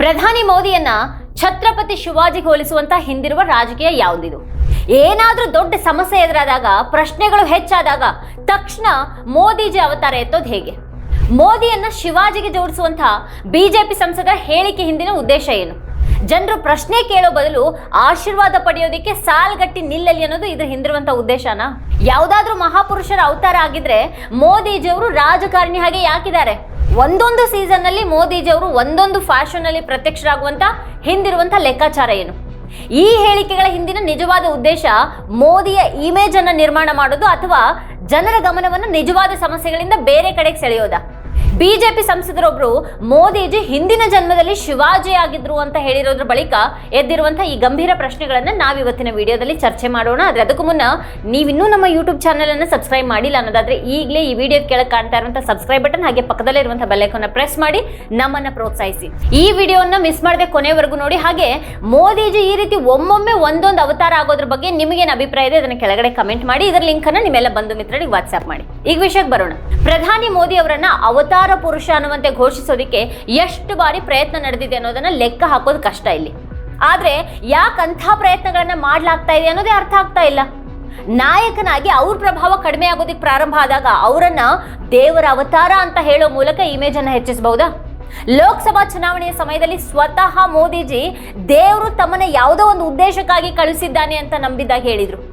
ಪ್ರಧಾನಿ ಮೋದಿಯನ್ನ ಛತ್ರಪತಿ ಶಿವಾಜಿಗೆ ಹೋಲಿಸುವಂತ ಹಿಂದಿರುವ ರಾಜಕೀಯ ಯಾವುದಿದು? ಏನಾದರೂ ದೊಡ್ಡ ಸಮಸ್ಯೆ ಎದುರಾದಾಗ, ಪ್ರಶ್ನೆಗಳು ಹೆಚ್ಚಾದಾಗ ತಕ್ಷಣ ಮೋದಿಜಿ ಅವತಾರ ಎತ್ತೋದು ಹೇಗೆ? ಮೋದಿಯನ್ನ ಶಿವಾಜಿಗೆ ಜೋಡಿಸುವಂತಹ ಬಿಜೆಪಿ ಸಂಸದರ ಹೇಳಿಕೆ ಹಿಂದಿನ ಉದ್ದೇಶ ಏನು? ಜನರು ಪ್ರಶ್ನೆ ಕೇಳೋ ಬದಲು ಆಶೀರ್ವಾದ ಪಡೆಯೋದಕ್ಕೆ ಸಾಲ್ಗಟ್ಟಿ ನಿಲ್ಲಲಿ ಅನ್ನೋದು ಇದ್ರ ಹಿಂದಿರುವಂತ ಉದ್ದೇಶನಾ? ಯಾವುದಾದ್ರೂ ಮಹಾಪುರುಷರ ಅವತಾರ ಆಗಿದ್ರೆ ಮೋದಿಜಿಯವರು ರಾಜಕಾರಣಿ ಹಾಗೆ ಯಾಕಿದ್ದಾರೆ? ಒಂದೊಂದು ಸೀಸನ್ನಲ್ಲಿ ಮೋದಿಜಿಯವರು ಒಂದೊಂದು ಫ್ಯಾಷನ್ ಅಲ್ಲಿ ಪ್ರತ್ಯಕ್ಷರಾಗುವಂತ ಹಿಂದಿರುವಂತ ಲೆಕ್ಕಾಚಾರ ಏನು? ಈ ಹೇಳಿಕೆಗಳ ಹಿಂದಿನ ನಿಜವಾದ ಉದ್ದೇಶ ಮೋದಿಯ ಇಮೇಜ್ ಅನ್ನ ನಿರ್ಮಾಣ ಮಾಡೋದು ಅಥವಾ ಜನರ ಗಮನವನ್ನು ನಿಜವಾದ ಸಮಸ್ಯೆಗಳಿಂದ ಬೇರೆ ಕಡೆಗೆ ಸೆಳೆಯೋದಾ? ಬಿಜೆಪಿ ಸಂಸದರೊಬ್ರು ಮೋದಿಜಿ ಹಿಂದಿನ ಜನ್ಮದಲ್ಲಿ ಶಿವಾಜಿ ಆಗಿದ್ರು ಅಂತ ಹೇಳಿರೋದ್ರ ಬಳಿಕ ಎದ್ದಿರುವಂತಹ ಈ ಗಂಭೀರ ಪ್ರಶ್ನೆಗಳನ್ನ ನಾವು ಇವತ್ತಿನ ವಿಡಿಯೋದಲ್ಲಿ ಚರ್ಚೆ ಮಾಡೋಣ. ಆದ್ರೆ ಅದಕ್ಕೂ ಮುನ್ನ ನೀವಿನ್ನೂ ನಮ್ಮ ಯೂಟ್ಯೂಬ್ ಚಾನೆಲ್ ಅನ್ನು ಸಬ್ಸ್ಕ್ರೈಬ್ ಮಾಡಿಲ್ಲ ಅನ್ನೋದಾದ್ರೆ ಈಗಲೇ ಈ ವಿಡಿಯೋ ಕೆಳಗೆ ಕಾಣ್ತಾ ಇರುವಂತಹ ಸಬ್ಸ್ಕ್ರೈಬ್ ಬಟನ್ ಹಾಗೆ ಪಕ್ಕದಲ್ಲೇ ಇರುವಂತಹ ಬೆಲ್ಲೈಕನ್ನ ಪ್ರೆಸ್ ಮಾಡಿ ನಮ್ಮನ್ನ ಪ್ರೋತ್ಸಾಹಿಸಿ. ಈ ವಿಡಿಯೋನ ಮಿಸ್ ಮಾಡದೆ ಕೊನೆವರೆಗೂ ನೋಡಿ. ಹಾಗೆ ಮೋದಿಜಿ ಈ ರೀತಿ ಒಮ್ಮೊಮ್ಮೆ ಒಂದೊಂದು ಅವತಾರ ಆಗೋದ್ರ ಬಗ್ಗೆ ನಿಮಗೇನು ಅಭಿಪ್ರಾಯ ಇದೆ ಅದನ್ನ ಕೆಳಗಡೆ ಕಮೆಂಟ್ ಮಾಡಿ. ಇದರ ಲಿಂಕ್ ಅನ್ನ ನಿಮ್ಮೆಲ್ಲ ಬಂಧು ಮಿತ್ರರಿಗೆ ವಾಟ್ಸ್ಆ್ಯಪ್ ಮಾಡಿ. ಈಗ ವಿಷಯಕ್ಕೆ ಬರೋಣ. ಪ್ರಧಾನಿ ಮೋದಿ ಅವರನ್ನ ಅವತಾರ ಪುರುಷ ಅನ್ನುವಂತೆ ಘೋಷಿಸೋದಕ್ಕೆ ಎಷ್ಟು ಬಾರಿ ಪ್ರಯತ್ನ ನಡೆದಿದೆ ಅನ್ನೋದನ್ನ ಲೆಕ್ಕ ಹಾಕೋದು ಕಷ್ಟ ಇಲ್ಲಿ. ಆದ್ರೆ ಯಾಕಂಥ ಪ್ರಯತ್ನಗಳನ್ನ ಮಾಡ್ಲಾಗ್ತಾ ಇದೆ ಅನ್ನೋದೇ ಅರ್ಥ ಆಗ್ತಾ ಇಲ್ಲ. ನಾಯಕನಾಗಿ ಅವ್ರ ಪ್ರಭಾವ ಕಡಿಮೆ ಆಗೋದಕ್ಕೆ ಪ್ರಾರಂಭ ಆದಾಗ ಅವರನ್ನ ದೇವರ ಅವತಾರ ಅಂತ ಹೇಳೋ ಮೂಲಕ ಇಮೇಜ್ ಅನ್ನ ಹೆಚ್ಚಿಸಬಹುದಾ? ಲೋಕಸಭಾ ಚುನಾವಣೆಯ ಸಮಯದಲ್ಲಿ ಸ್ವತಃ ಮೋದಿಜಿ ದೇವರು ತಮ್ಮನ್ನ ಯಾವುದೋ ಒಂದು ಉದ್ದೇಶಕ್ಕಾಗಿ ಕಳಿಸಿದ್ದಾನೆ ಅಂತ ನಂಬಿದಾಗ ಹೇಳಿದ್ರು.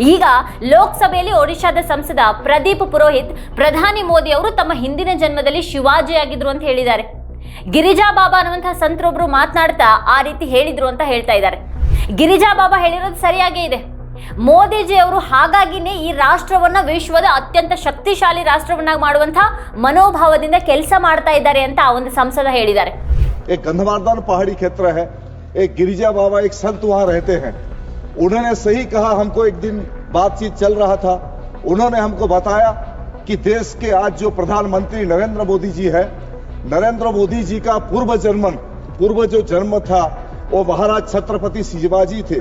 ಈಗ ಲೋಕಸಭೆಯಲ್ಲಿ ಒಡಿಶಾದ ಸಂಸದ ಪ್ರದೀಪ್ ಪುರೋಹಿತ್, ಪ್ರಧಾನಿ ಮೋದಿ ಅವರು ತಮ್ಮ ಹಿಂದಿನ ಜನ್ಮದಲ್ಲಿ ಶಿವಾಜಿಯಾಗಿದ್ರು ಅಂತ ಹೇಳಿದ್ದಾರೆ. ಗಿರಿಜಾ ಬಾಬಾ ಅನ್ನುವಂತಹ ಸಂತರೊಬ್ರು ಮಾತನಾಡ್ತಾ ಆ ರೀತಿ ಹೇಳಿದ್ರು ಅಂತ ಹೇಳ್ತಾ ಇದ್ದಾರೆ. ಗಿರಿಜಾ ಬಾಬಾ ಹೇಳಿರೋದು ಸರಿಯಾಗೇ ಇದೆ. ಮೋದಿಜಿ ಅವರು ಹಾಗಾಗಿನೇ ಈ ರಾಷ್ಟ್ರವನ್ನ ವಿಶ್ವದ ಅತ್ಯಂತ ಶಕ್ತಿಶಾಲಿ ರಾಷ್ಟ್ರವನ್ನಾಗಿ ಮಾಡುವಂತಹ ಮನೋಭಾವದಿಂದ ಕೆಲಸ ಮಾಡ್ತಾ ಇದ್ದಾರೆ ಅಂತ ಆ ಒಂದು ಸಂಸದ ಹೇಳಿದ್ದಾರೆ. ಏ ಪಹಾಡಿ ಕ್ಷೇತ್ರ ಹೇ ಗಿರಿಜಾ ಬಾಬಾ ಸಂತ ವಹಾ ರಹತೆ उन्होंने सही कहा, हमको एक दिन बातचीत चल रहा था। उन्होंने हमको बताया कि देश के आज जो प्रधानमंत्री नरेंद्र मोदी जी है, नरेंद्र मोदी जी का पूर्व जन्म पूर्व जो जन्म था, वो महाराज छत्रपति शिवाजी थे।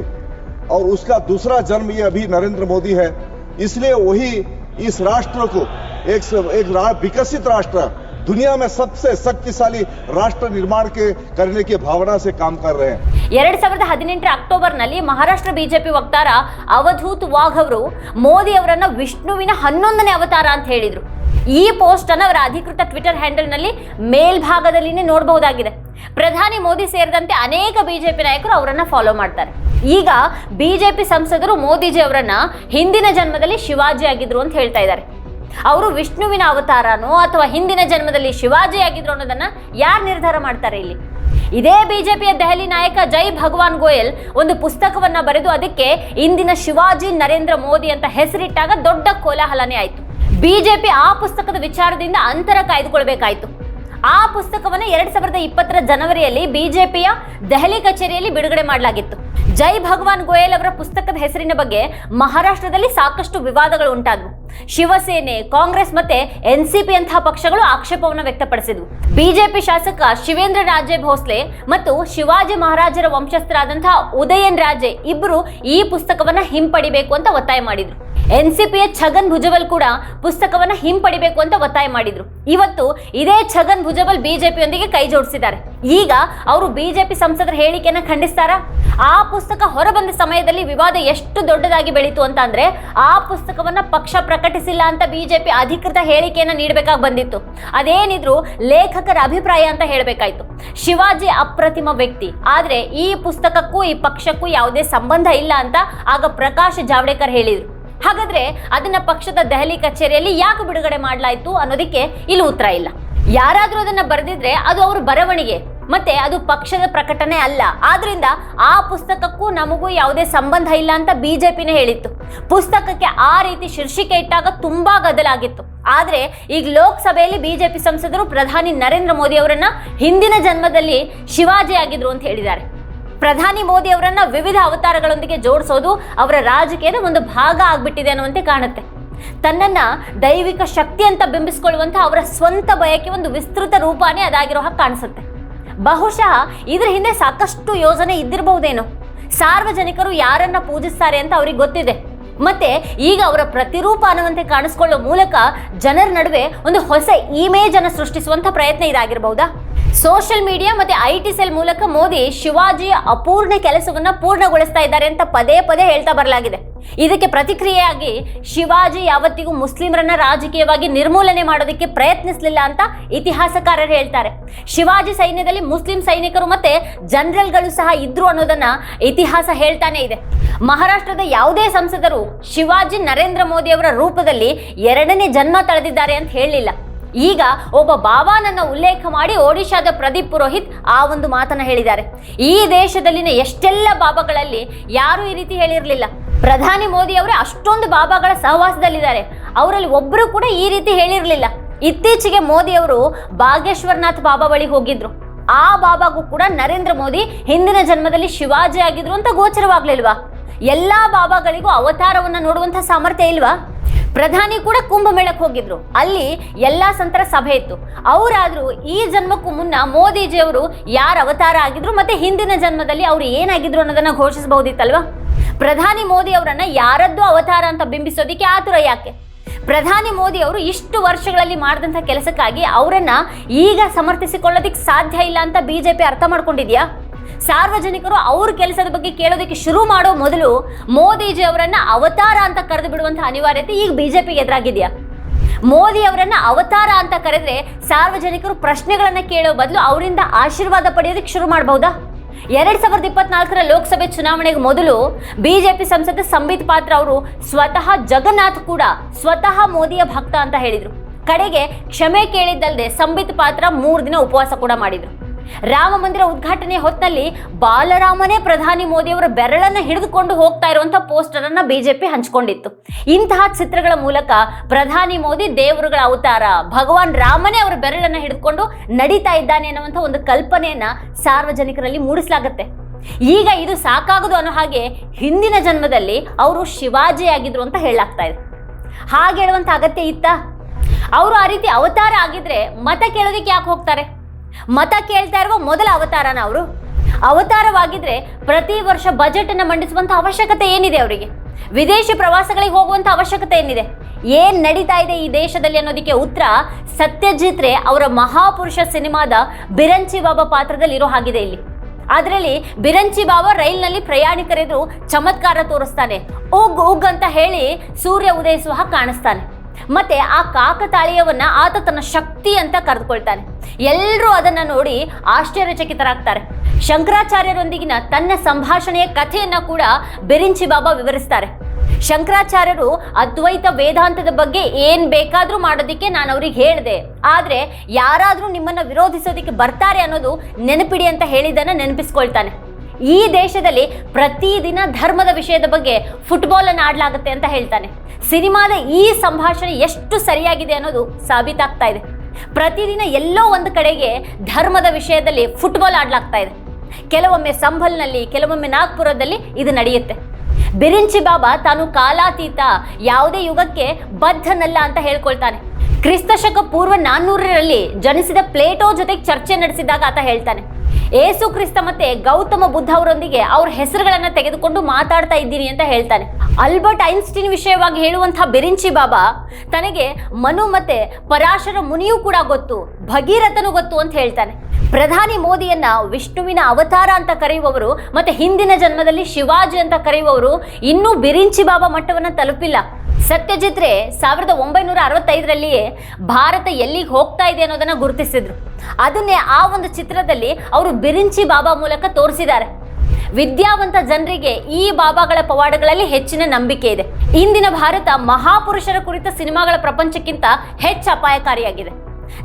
और उसका दूसरा जन्म ये अभी नरेंद्र मोदी है। इसलिए वही इस राष्ट्र को, एक एक विकसित राष्ट्र दुनिया में सबसे शक्तिशाली राष्ट्र निर्माण के करने की भावना से काम कर रहे हैं ಎರಡ್ ಸಾವಿರದ ಹದಿನೆಂಟರ ಅಕ್ಟೋಬರ್ನಲ್ಲಿ ಮಹಾರಾಷ್ಟ್ರ ಬಿಜೆಪಿ ವಕ್ತಾರ ಅವಧೂತ್ ವಾಘ್ ಅವರು ಮೋದಿ ಅವರನ್ನ ವಿಷ್ಣುವಿನ ಹನ್ನೊಂದನೇ ಅವತಾರ ಅಂತ ಹೇಳಿದ್ರು ಈ ಪೋಸ್ಟ್ ಅನ್ನು ಅವರ ಅಧಿಕೃತ ಟ್ವಿಟರ್ ಹ್ಯಾಂಡಲ್ ನಲ್ಲಿ ಮೇಲ್ಭಾಗದಲ್ಲಿನೇ ನೋಡಬಹುದಾಗಿದೆ ಪ್ರಧಾನಿ ಮೋದಿ ಸೇರಿದಂತೆ ಅನೇಕ ಬಿಜೆಪಿ ನಾಯಕರು ಅವರನ್ನ ಫಾಲೋ ಮಾಡ್ತಾರೆ ಈಗ ಬಿಜೆಪಿ ಸಂಸದರು ಮೋದಿಜಿ ಅವರನ್ನ ಹಿಂದಿನ ಜನ್ಮದಲ್ಲಿ ಶಿವಾಜಿ ಆಗಿದ್ರು ಅಂತ ಹೇಳ್ತಾ ಇದ್ದಾರೆ ಅವರು ವಿಷ್ಣುವಿನ ಅವತಾರನೋ ಅಥವಾ ಹಿಂದಿನ ಜನ್ಮದಲ್ಲಿ ಶಿವಾಜಿ ಆಗಿದ್ರು ಅನ್ನೋದನ್ನ ಯಾರು ನಿರ್ಧಾರ ಮಾಡ್ತಾರೆ ಇಲ್ಲಿ? ಇದೇ ಬಿಜೆಪಿಯ ದೆಹಲಿ ನಾಯಕ ಜೈ ಭಗವಾನ್ ಗೋಯಲ್ ಒಂದು ಪುಸ್ತಕವನ್ನ ಬರೆದು ಅದಕ್ಕೆ ಇಂದಿನ ಶಿವಾಜಿ ನರೇಂದ್ರ ಮೋದಿ ಅಂತ ಹೆಸರಿಟ್ಟಾಗ ದೊಡ್ಡ ಕೋಲಾಹಲನೇ ಆಯಿತು. ಬಿಜೆಪಿ ಆ ಪುಸ್ತಕದ ವಿಚಾರದಿಂದ ಅಂತರ ಕಾಯ್ದುಕೊಳ್ಬೇಕಾಯ್ತು. ಆ ಪುಸ್ತಕವನ್ನ ಎರಡ್ ಸಾವಿರದ ಇಪ್ಪತ್ತರ ಜನವರಿಯಲ್ಲಿ ಬಿಜೆಪಿಯ ದೆಹಲಿ ಕಚೇರಿಯಲ್ಲಿ ಬಿಡುಗಡೆ ಮಾಡಲಾಗಿತ್ತು. ಜೈ ಭಗವಾನ್ ಗೋಯಲ್ ಅವರ ಪುಸ್ತಕದ ಹೆಸರಿನ ಬಗ್ಗೆ ಮಹಾರಾಷ್ಟ್ರದಲ್ಲಿ ಸಾಕಷ್ಟು ವಿವಾದಗಳು ಉಂಟಾದವು. ಶಿವಸೇನೆ, ಕಾಂಗ್ರೆಸ್ ಮತ್ತೆ ಎನ್ಸಿಪಿ ಅಂತಹ ಪಕ್ಷಗಳು ಆಕ್ಷೇಪವನ್ನು ವ್ಯಕ್ತಪಡಿಸಿದ್ವು. ಬಿಜೆಪಿ ಶಾಸಕ ಶಿವೇಂದ್ರ ರಾಜೆ ಭೋಸ್ಲೆ ಮತ್ತು ಶಿವಾಜಿ ಮಹಾರಾಜರ ವಂಶಸ್ಥರಾದಂತಹ ಉದಯನ್ ರಾಜೆ ಇಬ್ಬರು ಈ ಪುಸ್ತಕವನ್ನ ಹಿಂಪಡಿಬೇಕು ಅಂತ ಒತ್ತಾಯ ಮಾಡಿದ್ರು. ಎನ್ಸಿಪಿಯ ಛಗನ್ ಭುಜಬಲ್ ಕೂಡ ಪುಸ್ತಕವನ್ನ ಹಿಂಪಡಿಬೇಕು ಅಂತ ಒತ್ತಾಯ ಮಾಡಿದ್ರು. ಇವತ್ತು ಇದೇ ಛಗನ್ ಭುಜಬಲ್ ಬಿಜೆಪಿಯೊಂದಿಗೆ ಕೈ ಜೋಡಿಸಿದ್ದಾರೆ. ಈಗ ಅವರು ಬಿಜೆಪಿ ಸಂಸದರ ಹೇಳಿಕೆಯನ್ನ ಖಂಡಿಸ್ತಾರಾ? ಆ ಪುಸ್ತಕ ಹೊರಬಂದ ಸಮಯದಲ್ಲಿ ವಿವಾದ ಎಷ್ಟು ದೊಡ್ಡದಾಗಿ ಬೆಳೀತು ಅಂತ ಅಂದ್ರೆ ಆ ಪುಸ್ತಕವನ್ನ ಪಕ್ಷ ಪ್ರಕಟಿಸಿಲ್ಲ ಅಂತ ಬಿಜೆಪಿ ಅಧಿಕೃತ ಹೇಳಿಕೆಯನ್ನ ನೀಡಬೇಕಾಗಿ ಬಂದಿತ್ತು. ಅದೇನಿದ್ರು ಲೇಖಕರ ಅಭಿಪ್ರಾಯ ಅಂತ ಹೇಳಬೇಕಾಯ್ತು. ಶಿವಾಜಿ ಅಪ್ರತಿಮ ವ್ಯಕ್ತಿ. ಆದ್ರೆ ಈ ಪುಸ್ತಕಕ್ಕೂ ಈ ಪಕ್ಷಕ್ಕೂ ಯಾವುದೇ ಸಂಬಂಧ ಇಲ್ಲ ಅಂತ ಆಗ ಪ್ರಕಾಶ್ ಜಾವಡೇಕರ್ ಹೇಳಿದ್ರು. ಹಾಗಾದ್ರೆ ಅದನ್ನ ಪಕ್ಷದ ದೆಹಲಿ ಕಚೇರಿಯಲ್ಲಿ ಯಾಕೆ ಬಿಡುಗಡೆ ಮಾಡಲಾಯಿತು ಅನ್ನೋದಕ್ಕೆ ಇಲ್ಲಿ ಉತ್ತರ ಇಲ್ಲ. ಯಾರಾದರೂ ಅದನ್ನ ಬರೆದಿದ್ರೆ ಅದು ಅವ್ರ ಬರವಣಿಗೆ, ಮತ್ತೆ ಅದು ಪಕ್ಷದ ಪ್ರಕಟಣೆ ಅಲ್ಲ. ಆದ್ರಿಂದ ಆ ಪುಸ್ತಕಕ್ಕೂ ನಮಗೂ ಯಾವುದೇ ಸಂಬಂಧ ಇಲ್ಲ ಅಂತ ಬಿಜೆಪಿನೇ ಹೇಳಿತ್ತು. ಪುಸ್ತಕಕ್ಕೆ ಆ ರೀತಿ ಶೀರ್ಷಿಕೆ ಇಟ್ಟಾಗ ತುಂಬಾ ಗದಲಾಗಿತ್ತು. ಆದ್ರೆ ಈಗ ಲೋಕಸಭೆಯಲ್ಲಿ ಬಿಜೆಪಿ ಸಂಸದರು ಪ್ರಧಾನಿ ನರೇಂದ್ರ ಮೋದಿ ಅವರನ್ನ ಹಿಂದಿನ ಜನ್ಮದಲ್ಲಿ ಶಿವಾಜಿ ಆಗಿದ್ರು ಅಂತ ಹೇಳಿದ್ದಾರೆ. ಪ್ರಧಾನಿ ಮೋದಿ ಅವರನ್ನ ವಿವಿಧ ಅವತಾರಗಳೊಂದಿಗೆ ಜೋಡಿಸೋದು ಅವರ ರಾಜಕೀಯದ ಒಂದು ಭಾಗ ಆಗ್ಬಿಟ್ಟಿದೆ ಅನ್ನುವಂತೆ ಕಾಣುತ್ತೆ. ತನ್ನನ್ನ ದೈವಿಕ ಶಕ್ತಿ ಅಂತ ಬಿಂಬಿಸ್ಕೊಳ್ಳುವಂತ ಅವರ ಸ್ವಂತ ಬಯಕೆ ಒಂದು ವಿಸ್ತೃತ ರೂಪಾನೇ ಅದಾಗಿರೋ ಹಾಗೆ ಕಾಣಿಸುತ್ತೆ. ಬಹುಶಃ ಇದ್ರ ಹಿಂದೆ ಸಾಕಷ್ಟು ಯೋಜನೆ ಇದ್ದಿರಬಹುದೇನೋ. ಸಾರ್ವಜನಿಕರು ಯಾರನ್ನ ಪೂಜಿಸ್ತಾರೆ ಅಂತ ಅವ್ರಿಗೆ ಗೊತ್ತಿದೆ. ಮತ್ತೆ ಈಗ ಅವರ ಪ್ರತಿರೂಪ ಅನ್ನುವಂತೆ ಕಾಣಿಸ್ಕೊಳ್ಳೋ ಮೂಲಕ ಜನರ ನಡುವೆ ಒಂದು ಹೊಸ ಇಮೇಜ್ ಅನ್ನು ಸೃಷ್ಟಿಸುವಂತ ಪ್ರಯತ್ನ ಇದಾಗಿರಬಹುದಾ? ಸೋಷಿಯಲ್ ಮೀಡಿಯಾ ಮತ್ತೆ ಐ ಟಿ ಸೆಲ್ ಮೂಲಕ ಮೋದಿ ಶಿವಾಜಿಯ ಅಪೂರ್ಣ ಕೆಲಸವನ್ನ ಪೂರ್ಣಗೊಳಿಸ್ತಾ ಇದ್ದಾರೆ ಅಂತ ಪದೇ ಪದೇ ಹೇಳ್ತಾ ಬರಲಾಗಿದೆ. ಇದಕ್ಕೆ ಪ್ರತಿಕ್ರಿಯೆಯಾಗಿ ಶಿವಾಜಿ ಯಾವತ್ತಿಗೂ ಮುಸ್ಲಿಮರನ್ನ ರಾಜಕೀಯವಾಗಿ ನಿರ್ಮೂಲನೆ ಮಾಡೋದಕ್ಕೆ ಪ್ರಯತ್ನಿಸಲಿಲ್ಲ ಅಂತ ಇತಿಹಾಸಕಾರರು ಹೇಳ್ತಾರೆ. ಶಿವಾಜಿ ಸೈನ್ಯದಲ್ಲಿ ಮುಸ್ಲಿಂ ಸೈನಿಕರು ಮತ್ತೆ ಜನರಲ್ಗಳು ಸಹ ಇದ್ರು ಅನ್ನೋದನ್ನ ಇತಿಹಾಸ ಹೇಳ್ತಾನೆ ಇದೆ. ಮಹಾರಾಷ್ಟ್ರದ ಯಾವುದೇ ಸಂಸದರು ಶಿವಾಜಿ ನರೇಂದ್ರ ಮೋದಿ ಅವರ ರೂಪದಲ್ಲಿ ಎರಡನೇ ಜನ್ಮ ತಳೆದಿದ್ದಾರೆ ಅಂತ ಹೇಳಲಿಲ್ಲ ಈಗ ಒಬ್ಬ ಬಾಬಾನನ್ನ ಉಲ್ಲೇಖ ಮಾಡಿ ಒಡಿಶಾದ ಪ್ರದೀಪ್ ಪುರೋಹಿತ್ ಆ ಒಂದು ಮಾತನ್ನ ಹೇಳಿದ್ದಾರೆ. ಈ ದೇಶದಲ್ಲಿನ ಎಷ್ಟೆಲ್ಲ ಬಾಬಾಗಳಲ್ಲಿ ಯಾರು ಈ ರೀತಿ ಹೇಳಿರಲಿಲ್ಲ. ಪ್ರಧಾನಿ ಮೋದಿ ಅವರೇ ಅಷ್ಟೊಂದು ಬಾಬಾಗಳ ಸಹವಾಸದಲ್ಲಿದ್ದಾರೆ. ಅವರಲ್ಲಿ ಒಬ್ಬರು ಕೂಡ ಈ ರೀತಿ ಹೇಳಿರಲಿಲ್ಲ. ಇತ್ತೀಚೆಗೆ ಮೋದಿ ಅವರು ಬಾಗೇಶ್ವರನಾಥ್ ಬಾಬಾ ಬಳಿ ಹೋಗಿದ್ರು. ಆ ಬಾಬಾಗೂ ಕೂಡ ನರೇಂದ್ರ ಮೋದಿ ಹಿಂದಿನ ಜನ್ಮದಲ್ಲಿ ಶಿವಾಜಿ ಆಗಿದ್ರು ಅಂತ ಗೋಚರವಾಗ್ಲಿಲ್ವಾ? ಎಲ್ಲಾ ಬಾಬಾಗಳಿಗೂ ಅವತಾರವನ್ನ ನೋಡುವಂತ ಸಾಮರ್ಥ್ಯ ಇಲ್ವಾ? ಪ್ರಧಾನಿ ಕೂಡ ಕುಂಭಮೇಳಕ್ಕೆ ಹೋಗಿದ್ರು. ಅಲ್ಲಿ ಎಲ್ಲ ಸಂತರ ಸಭೆ ಇತ್ತು. ಅವರಾದರೂ ಈ ಜನ್ಮಕ್ಕೂ ಮುನ್ನ ಮೋದಿಜಿ ಅವರು ಯಾರ ಅವತಾರ ಆಗಿದ್ರು ಮತ್ತೆ ಹಿಂದಿನ ಜನ್ಮದಲ್ಲಿ ಅವರು ಏನಾಗಿದ್ರು ಅನ್ನೋದನ್ನ ಘೋಷಿಸಬಹುದಿತ್ತಲ್ವಾ? ಪ್ರಧಾನಿ ಮೋದಿ ಅವರನ್ನ ಯಾರದ್ದು ಅವತಾರ ಅಂತ ಬಿಂಬಿಸೋದಿಕ್ಕೆ ಆತುರ ಯಾಕೆ? ಪ್ರಧಾನಿ ಮೋದಿ ಅವರು ಇಷ್ಟು ವರ್ಷಗಳಲ್ಲಿ ಮಾಡಿದಂಥ ಕೆಲಸಕ್ಕಾಗಿ ಅವರನ್ನ ಈಗ ಸಮರ್ಥಿಸಿಕೊಳ್ಳೋದಿಕ್ಕೆ ಸಾಧ್ಯ ಇಲ್ಲ ಅಂತ ಬಿಜೆಪಿ ಅರ್ಥ ಮಾಡ್ಕೊಂಡಿದ್ಯಾ? ಸಾರ್ವಜನಿಕರು ಅವ್ರ ಕೆಲಸದ ಬಗ್ಗೆ ಕೇಳೋದಕ್ಕೆ ಶುರು ಮಾಡೋ ಮೊದಲು ಮೋದಿಜಿ ಅವರನ್ನ ಅವತಾರ ಅಂತ ಕರೆದು ಬಿಡುವಂಥ ಅನಿವಾರ್ಯತೆ ಈಗ ಬಿಜೆಪಿಗೆ ಎದುರಾಗಿದೆಯಾ? ಮೋದಿ ಅವರನ್ನ ಅವತಾರ ಅಂತ ಕರೆದ್ರೆ ಸಾರ್ವಜನಿಕರು ಪ್ರಶ್ನೆಗಳನ್ನ ಕೇಳೋ ಬದಲು ಅವರಿಂದ ಆಶೀರ್ವಾದ ಪಡೆಯೋದಕ್ಕೆ ಶುರು ಮಾಡಬಹುದಾ? ಎರಡ್ ಸಾವಿರದ ಇಪ್ಪತ್ನಾಲ್ಕರ ಲೋಕಸಭೆ ಚುನಾವಣೆಗೆ ಮೊದಲು ಬಿಜೆಪಿ ಸಂಸದ ಸಂಬಿತ್ ಪಾತ್ರ ಅವರು ಸ್ವತಃ ಜಗನ್ನಾಥ್ ಕೂಡ ಸ್ವತಃ ಮೋದಿಯ ಭಕ್ತ ಅಂತ ಹೇಳಿದ್ರು. ಕಡೆಗೆ ಕ್ಷಮೆ ಕೇಳಿದ್ದಲ್ಲದೆ ಸಂಬಿತ್ ಪಾತ್ರ ಮೂರು ದಿನ ಉಪವಾಸ ಕೂಡ ಮಾಡಿದ್ರು. ರಾಮ ಮಂದಿರ ಉದ್ಘಾಟನೆ ಹೊತ್ತಲ್ಲಿ ಬಾಲರಾಮನೇ ಪ್ರಧಾನಿ ಮೋದಿಯವರ ಬೆರಳನ್ನ ಹಿಡಿದುಕೊಂಡು ಹೋಗ್ತಾ ಇರುವಂತ ಪೋಸ್ಟರ್ ಅನ್ನ ಬಿಜೆಪಿ ಹಂಚಿಕೊಂಡಿತ್ತು. ಇಂತಹ ಚಿತ್ರಗಳ ಮೂಲಕ ಪ್ರಧಾನಿ ಮೋದಿ ದೇವರುಗಳ ಅವತಾರ, ಭಗವಾನ್ ರಾಮನೇ ಅವರ ಬೆರಳನ್ನ ಹಿಡಿದುಕೊಂಡು ನಡೀತಾ ಇದ್ದಾನೆ ಅನ್ನುವಂಥ ಒಂದು ಕಲ್ಪನೆಯನ್ನ ಸಾರ್ವಜನಿಕರಲ್ಲಿ ಮೂಡಿಸಲಾಗುತ್ತೆ. ಈಗ ಇದು ಸಾಕಾಗದು ಅನ್ನೋ ಹಾಗೆ ಹಿಂದಿನ ಜನ್ಮದಲ್ಲಿ ಅವರು ಶಿವಾಜಿ ಆಗಿದ್ರು ಅಂತ ಹೇಳಲಾಗ್ತಾ ಇದೆ. ಹಾಗೆ ಹೇಳುವಂತ ಅಗತ್ಯ ಇತ್ತಾ? ಅವರು ಆ ರೀತಿ ಅವತಾರ ಆಗಿದ್ರೆ ಮತ ಕೇಳೋದಕ್ಕೆ ಯಾಕೆ ಹೋಗ್ತಾರೆ? ಮತ ಕೇಳ್ತಾ ಇರುವ ಮೊದಲ ಅವತಾರನ ಅವರು. ಅವತಾರವಾಗಿದ್ರೆ ಪ್ರತಿ ವರ್ಷ ಬಜೆಟ್ ಅನ್ನು ಮಂಡಿಸುವಂತ ಅವಶ್ಯಕತೆ ಏನಿದೆ ಅವರಿಗೆ? ವಿದೇಶಿ ಪ್ರವಾಸಗಳಿಗೆ ಹೋಗುವಂತ ಅವಶ್ಯಕತೆ ಏನಿದೆ? ಏನ್ ನಡೀತಾ ಇದೆ ಈ ದೇಶದಲ್ಲಿ ಅನ್ನೋದಕ್ಕೆ ಉತ್ತರ ಸತ್ಯಜಿತ್ ರೇ ಅವರ ಮಹಾಪುರುಷ ಸಿನಿಮಾದ ಬಿರಂಚಿ ಬಾಬಾ ಪಾತ್ರದಲ್ಲಿ ಇರೋ ಹಾಗಿದೆ ಇಲ್ಲಿ. ಅದರಲ್ಲಿ ಬಿರಂಚಿ ಬಾಬಾ ರೈಲ್ನಲ್ಲಿ ಪ್ರಯಾಣಿಕರೆದುರು ಚಮತ್ಕಾರ ತೋರಿಸ್ತಾನೆ. ಉಗ್ ಉಗ್ ಅಂತ ಹೇಳಿ ಸೂರ್ಯ ಉದಯಿಸುವ ಕಾಣಿಸ್ತಾನೆ. ಮತ್ತೆ ಆ ಕಾಕತಾಳೀಯವನ್ನ ಆತ ತನ್ನ ಶಕ್ತಿ ಅಂತ ಕರೆದುಕೊಳ್ತಾನೆ. ಎಲ್ಲರೂ ಅದನ್ನ ನೋಡಿ ಆಶ್ಚರ್ಯಚಕಿತರಾಗ್ತಾರೆ. ಶಂಕರಾಚಾರ್ಯರೊಂದಿಗಿನ ತನ್ನ ಸಂಭಾಷಣೆಯ ಕಥೆಯನ್ನ ಕೂಡ ಬೆರಿಂಚಿ ಬಾಬಾ ವಿವರಿಸ್ತಾರೆ. ಶಂಕರಾಚಾರ್ಯರು ಅದ್ವೈತ ವೇದಾಂತದ ಬಗ್ಗೆ ಏನ್ ಬೇಕಾದ್ರೂ ಮಾಡೋದಿಕ್ಕೆ ನಾನು ಅವ್ರಿಗೆ ಹೇಳಿದೆ. ಆದ್ರೆ ಯಾರಾದ್ರೂ ನಿಮ್ಮನ್ನ ವಿರೋಧಿಸೋದಿಕ್ಕೆ ಬರ್ತಾರೆ ಅನ್ನೋದು ನೆನಪಿಡಿ ಅಂತ ಹೇಳಿದ್ದನ್ನ ನೆನಪಿಸ್ಕೊಳ್ತಾನೆ. ಈ ದೇಶದಲ್ಲಿ ಪ್ರತಿದಿನ ಧರ್ಮದ ವಿಷಯದ ಬಗ್ಗೆ ಫುಟ್ಬಾಲ್ ಅನ್ನು ಆಡಲಾಗುತ್ತೆ ಅಂತ ಹೇಳ್ತಾನೆ. ಸಿನಿಮಾದ ಈ ಸಂಭಾಷಣೆ ಎಷ್ಟು ಸರಿಯಾಗಿದೆ ಅನ್ನೋದು ಸಾಬೀತಾಗ್ತಾ ಇದೆ. ಪ್ರತಿದಿನ ಎಲ್ಲೋ ಒಂದು ಕಡೆಗೆ ಧರ್ಮದ ವಿಷಯದಲ್ಲಿ ಫುಟ್ಬಾಲ್ ಆಡ್ಲಾಗ್ತಾ ಇದೆ. ಕೆಲವೊಮ್ಮೆ ಸಂಭಲ್ನಲ್ಲಿ, ಕೆಲವೊಮ್ಮೆ ನಾಗ್ಪುರದಲ್ಲಿ ಇದು ನಡೆಯುತ್ತೆ. ಬಿರಿಂಚಿ ಬಾಬಾ ತಾನು ಕಾಲಾತೀತ, ಯಾವುದೇ ಯುಗಕ್ಕೆ ಬದ್ಧನಲ್ಲ ಅಂತ ಹೇಳ್ಕೊಳ್ತಾನೆ. ಕ್ರಿಸ್ತ ಶಕ ಪೂರ್ವ ನಾನ್ನೂರರಲ್ಲಿ ಜನಿಸಿದ ಪ್ಲೇಟೋ ಜೊತೆಗೆ ಚರ್ಚೆ ನಡೆಸಿದಾಗ ಆತ ಹೇಳ್ತಾನೆ, ಏಸು ಕ್ರಿಸ್ತ ಮತ್ತೆ ಗೌತಮ ಬುದ್ಧ ಅವರೊಂದಿಗೆ ಅವ್ರ ಹೆಸರುಗಳನ್ನ ತೆಗೆದುಕೊಂಡು ಮಾತಾಡ್ತಾ ಇದ್ದೀನಿ ಅಂತ ಹೇಳ್ತಾನೆ. ಅಲ್ಬರ್ಟ್ ಐನ್ಸ್ಟೀನ್ ವಿಷಯವಾಗಿ ಹೇಳುವಂತಹ ಬೆರಿಂಚಿ ಬಾಬಾ, ತನಗೆ ಮನು ಮತ್ತೆ ಪರಾಶರ ಮುನಿಯೂ ಕೂಡ ಗೊತ್ತು, ಭಗೀರಥನು ಗೊತ್ತು ಅಂತ ಹೇಳ್ತಾನೆ. ಪ್ರಧಾನಿ ಮೋದಿಯನ್ನ ವಿಷ್ಣುವಿನ ಅವತಾರ ಅಂತ ಕರೆಯುವವರು ಮತ್ತೆ ಹಿಂದಿನ ಜನ್ಮದಲ್ಲಿ ಶಿವಾಜಿ ಅಂತ ಕರೆಯುವವರು ಇನ್ನೂ ಬಿರಿಂಚಿ ಬಾಬಾ ಮಟ್ಟವನ್ನ ತಲುಪಿಲ್ಲ. ಸತ್ಯಜಿತ್ ರೇ, ಸಾವಿರದ ಒಂಬೈನೂರ ಅರವತ್ತೈದರಲ್ಲಿ ಭಾರತ ಎಲ್ಲಿಗೆ ಹೋಗ್ತಾ ಇದೆ ಅನ್ನೋದನ್ನ ಗುರುತಿಸಿದ್ರು. ಅದನ್ನೇ ಆ ಒಂದು ಚಿತ್ರದಲ್ಲಿ ಅವರು ಬಿರಿಂಚಿ ಬಾಬಾ ಮೂಲಕ ತೋರಿಸಿದ್ದಾರೆ. ವಿದ್ಯಾವಂತ ಜನರಿಗೆ ಈ ಬಾಬಾಗಳ ಪವಾಡಗಳಲ್ಲಿ ಹೆಚ್ಚಿನ ನಂಬಿಕೆ ಇದೆ. ಇಂದಿನ ಭಾರತ ಮಹಾಪುರುಷರ ಕುರಿತ ಸಿನಿಮಾಗಳ ಪ್ರಪಂಚಕ್ಕಿಂತ ಹೆಚ್ಚು ಅಪಾಯಕಾರಿಯಾಗಿದೆ.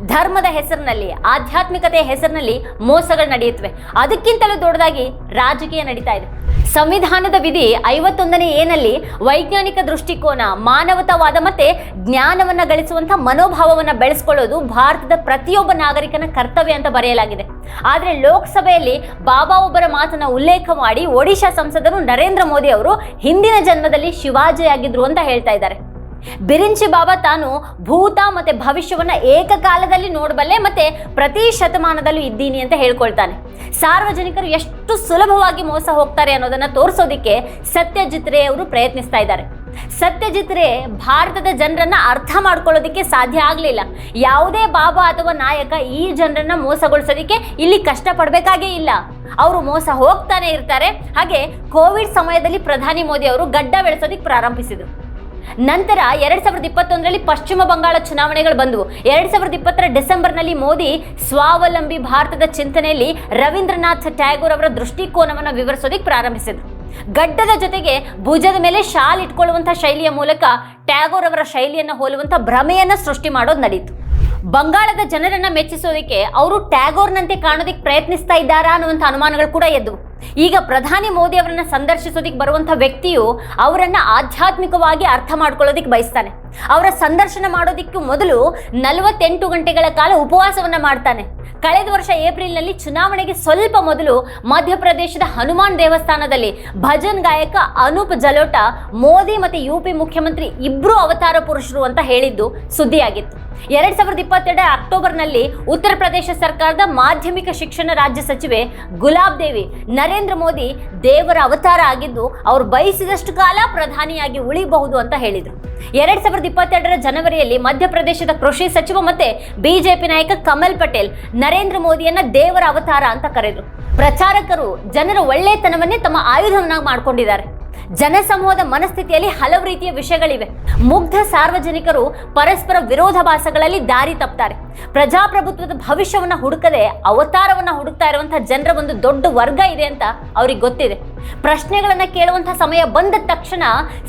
ಧರ್ಮದ ಹೆಸರಿನಲ್ಲಿ, ಆಧ್ಯಾತ್ಮಿಕತೆಯ ಹೆಸರಿನಲ್ಲಿ ಮೋಸಗಳು ನಡೆಯುತ್ತವೆ. ಅದಕ್ಕಿಂತಲೂ ದೊಡ್ಡದಾಗಿ ರಾಜಕೀಯ ನಡೀತಾ ಇದೆ. ಸಂವಿಧಾನದ ವಿಧಿ ಐವತ್ತೊಂದನೇ ಏನಲ್ಲಿ ವೈಜ್ಞಾನಿಕ ದೃಷ್ಟಿಕೋನ, ಮಾನವತಾವಾದ ಮತ್ತೆ ಜ್ಞಾನವನ್ನು ಗಳಿಸುವಂಥ ಮನೋಭಾವವನ್ನು ಬೆಳೆಸ್ಕೊಳ್ಳೋದು ಭಾರತದ ಪ್ರತಿಯೊಬ್ಬ ನಾಗರಿಕನ ಕರ್ತವ್ಯ ಅಂತ ಬರೆಯಲಾಗಿದೆ. ಆದರೆ ಲೋಕಸಭೆಯಲ್ಲಿ ಬಾಬಾ ಒಬ್ಬರ ಮಾತನ್ನು ಉಲ್ಲೇಖ ಮಾಡಿ ಒಡಿಶಾ ಸಂಸದರು ನರೇಂದ್ರ ಮೋದಿ ಅವರು ಹಿಂದಿನ ಜನ್ಮದಲ್ಲಿ ಶಿವಾಜಿಯಾಗಿದ್ರು ಅಂತ ಹೇಳ್ತಾ ಇದ್ದಾರೆ. ಬಿರಿಂಚಿ ಬಾಬಾ ತಾನು ಭೂತ ಮತ್ತೆ ಭವಿಷ್ಯವನ್ನ ಏಕಕಾಲದಲ್ಲಿ ನೋಡಬಲ್ಲೆ ಮತ್ತೆ ಪ್ರತಿ ಶತಮಾನದಲ್ಲೂ ಇದ್ದೀನಿ ಅಂತ ಹೇಳ್ಕೊಳ್ತಾನೆ. ಸಾರ್ವಜನಿಕರು ಎಷ್ಟು ಸುಲಭವಾಗಿ ಮೋಸ ಹೋಗ್ತಾರೆ ಅನ್ನೋದನ್ನ ತೋರಿಸೋದಿಕ್ಕೆ ಸತ್ಯಜಿತ್ ರೇ ಅವರು ಪ್ರಯತ್ನಿಸ್ತಾ ಇದ್ದಾರೆ. ಸತ್ಯಜಿತ್ ರೇ ಭಾರತದ ಜನರನ್ನು ಅರ್ಥ ಮಾಡ್ಕೊಳ್ಳೋದಕ್ಕೆ ಸಾಧ್ಯ ಆಗಲಿಲ್ಲ. ಯಾವುದೇ ಬಾಬಾ ಅಥವಾ ನಾಯಕ ಈ ಜನರನ್ನು ಮೋಸಗೊಳಿಸೋದಕ್ಕೆ ಇಲ್ಲಿ ಕಷ್ಟಪಡಬೇಕಾಗೇ ಇಲ್ಲ. ಅವರು ಮೋಸ ಹೋಗ್ತಾನೆ ಇರ್ತಾರೆ. ಹಾಗೆ ಕೋವಿಡ್ ಸಮಯದಲ್ಲಿ ಪ್ರಧಾನಿ ಮೋದಿ ಅವರು ಗಡ್ಡ ಬೆಳೆಸೋದಕ್ಕೆ ಪ್ರಾರಂಭಿಸಿದರು. ನಂತರ ಎರಡ್ ಸಾವಿರದ ಇಪ್ಪತ್ತೊಂದರಲ್ಲಿ ಪಶ್ಚಿಮ ಬಂಗಾಳ ಚುನಾವಣೆಗಳು ಬಂದವು. ಎರಡ್ ಸಾವಿರದ ಇಪ್ಪತ್ತರ ಡಿಸೆಂಬರ್ನಲ್ಲಿ ಮೋದಿ ಸ್ವಾವಲಂಬಿ ಭಾರತದ ಚಿಂತನೆಯಲ್ಲಿ ರವೀಂದ್ರನಾಥ್ ಟ್ಯಾಗೋರ್ ಅವರ ದೃಷ್ಟಿಕೋನವನ್ನು ವಿವರಿಸೋದಕ್ಕೆ ಪ್ರಾರಂಭಿಸಿದರು. ಗಡ್ಡದ ಜೊತೆಗೆ ಭುಜದ ಮೇಲೆ ಶಾಲ್ ಇಟ್ಕೊಳ್ಳುವಂಥ ಶೈಲಿಯ ಮೂಲಕ ಟ್ಯಾಗೋರ್ ಅವರ ಶೈಲಿಯನ್ನು ಹೋಲುವಂಥ ಭ್ರಮೆಯನ್ನು ಸೃಷ್ಟಿ ಮಾಡೋದು ನಡೀತು. ಬಂಗಾಳದ ಜನರನ್ನ ಮೆಚ್ಚಿಸೋದಕ್ಕೆ ಅವರು ಟ್ಯಾಗೋರ್ನಂತೆ ಕಾಣೋದಕ್ಕೆ ಪ್ರಯತ್ನಿಸ್ತಾ ಇದ್ದಾರಾ ಅನ್ನುವಂಥ ಅನುಮಾನಗಳು ಕೂಡ ಎದ್ದು ಈಗ ಪ್ರಧಾನಿ ಮೋದಿ ಅವರನ್ನ ಸಂದರ್ಶಿಸೋದಕ್ಕೆ ಬರುವಂಥ ವ್ಯಕ್ತಿಯು ಅವರನ್ನ ಆಧ್ಯಾತ್ಮಿಕವಾಗಿ ಅರ್ಥ ಮಾಡ್ಕೊಳ್ಳೋದಕ್ಕೆ ಬಯಸ್ತಾನೆ. ಅವರ ಸಂದರ್ಶನ ಮಾಡೋದಕ್ಕೂ ಮೊದಲು ನಲವತ್ತೆಂಟು ಗಂಟೆಗಳ ಕಾಲ ಉಪವಾಸವನ್ನ ಮಾಡ್ತಾನೆ. ಕಳೆದ ವರ್ಷ ಏಪ್ರಿಲ್ನಲ್ಲಿ ಚುನಾವಣೆಗೆ ಸ್ವಲ್ಪ ಮೊದಲು ಮಧ್ಯಪ್ರದೇಶದ ಹನುಮಾನ್ ದೇವಸ್ಥಾನದಲ್ಲಿ ಭಜನ್ ಗಾಯಕ ಅನೂಪ್ ಜಲೋಟ, ಮೋದಿ ಮತ್ತೆ ಯು ಪಿ ಮುಖ್ಯಮಂತ್ರಿ ಇಬ್ರು ಅವತಾರ ಪುರುಷರು ಅಂತ ಹೇಳಿದ್ದು ಸುದ್ದಿಯಾಗಿತ್ತು. ಎರಡ್ ಸಾವಿರದ ಇಪ್ಪತ್ತೆರಡರ ಅಕ್ಟೋಬರ್ನಲ್ಲಿ ಉತ್ತರ ಪ್ರದೇಶ ಸರ್ಕಾರದ ಮಾಧ್ಯಮಿಕ ಶಿಕ್ಷಣ ರಾಜ್ಯ ಸಚಿವೆ ಗುಲಾಬ್ ದೇವಿ ನರೇಂದ್ರ ಮೋದಿ ದೇವರ ಅವತಾರ ಆಗಿದ್ದು ಅವರು ಬಯಸಿದಷ್ಟು ಕಾಲ ಪ್ರಧಾನಿಯಾಗಿ ಉಳಿಬಹುದು ಅಂತ ಹೇಳಿದರು. ಎರಡ್ ಸಾವಿರದ ಇಪ್ಪತ್ತೆರಡರ ಜನವರಿಯಲ್ಲಿ ಮಧ್ಯಪ್ರದೇಶದ ಕೃಷಿ ಸಚಿವ ಮತ್ತೆ ಬಿಜೆಪಿ ನಾಯಕ ಕಮಲ್ ಪಟೇಲ್ ನರೇಂದ್ರ ಮೋದಿಯನ್ನ ದೇವರ ಅವತಾರ ಅಂತ ಕರೆದರು. ಪ್ರಚಾರಕರು ಜನರ ಒಳ್ಳೆತನವನ್ನೇ ತಮ್ಮ ಆಯುಧವನ್ನಾಗಿ ಮಾಡ್ಕೊಂಡಿದ್ದಾರೆ. ಜನಸಮೂಹದ ಮನಸ್ಥಿತಿಯಲ್ಲಿ ಹಲವು ರೀತಿಯ ವಿಷಯಗಳಿವೆ. ಮುಗ್ಧ ಸಾರ್ವಜನಿಕರು ಪರಸ್ಪರ ವಿರೋಧಾಭಾಸಗಳಲ್ಲಿ ದಾರಿ ತಪ್ತಾರೆ. ಪ್ರಜಾಪ್ರಭುತ್ವದ ಭವಿಷ್ಯವನ್ನು ಹುಡುಕದೆ ಅವತಾರವನ್ನ ಹುಡುಕ್ತಾ ಇರುವಂತಹ ಜನರ ಒಂದು ದೊಡ್ಡ ವರ್ಗ ಇದೆ ಅಂತ ಅವ್ರಿಗೆ ಗೊತ್ತಿದೆ. ಪ್ರಶ್ನೆಗಳನ್ನು ಕೇಳುವಂತಹ ಸಮಯ ಬಂದ ತಕ್ಷಣ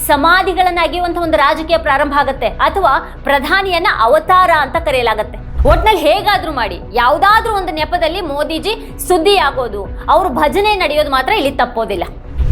ಸಮಾಧಿಗಳನ್ನ ಅಗೆಯುವಂತಹ ಒಂದು ರಾಜಕೀಯ ಪ್ರಾರಂಭ ಆಗುತ್ತೆ ಅಥವಾ ಪ್ರಧಾನಿಯನ್ನ ಅವತಾರ ಅಂತ ಕರೆಯಲಾಗುತ್ತೆ. ಒಟ್ನಲ್ಲಿ ಹೇಗಾದ್ರೂ ಮಾಡಿ, ಯಾವುದಾದ್ರೂ ಒಂದು ನೆಪದಲ್ಲಿ ಮೋದಿಜಿ ಸುದ್ದಿ ಆಗೋದು ಅವರು ಭಜನೆ ನಡೆಯೋದು ಮಾತ್ರ ಇಲ್ಲಿ ತಪ್ಪೋದಿಲ್ಲ.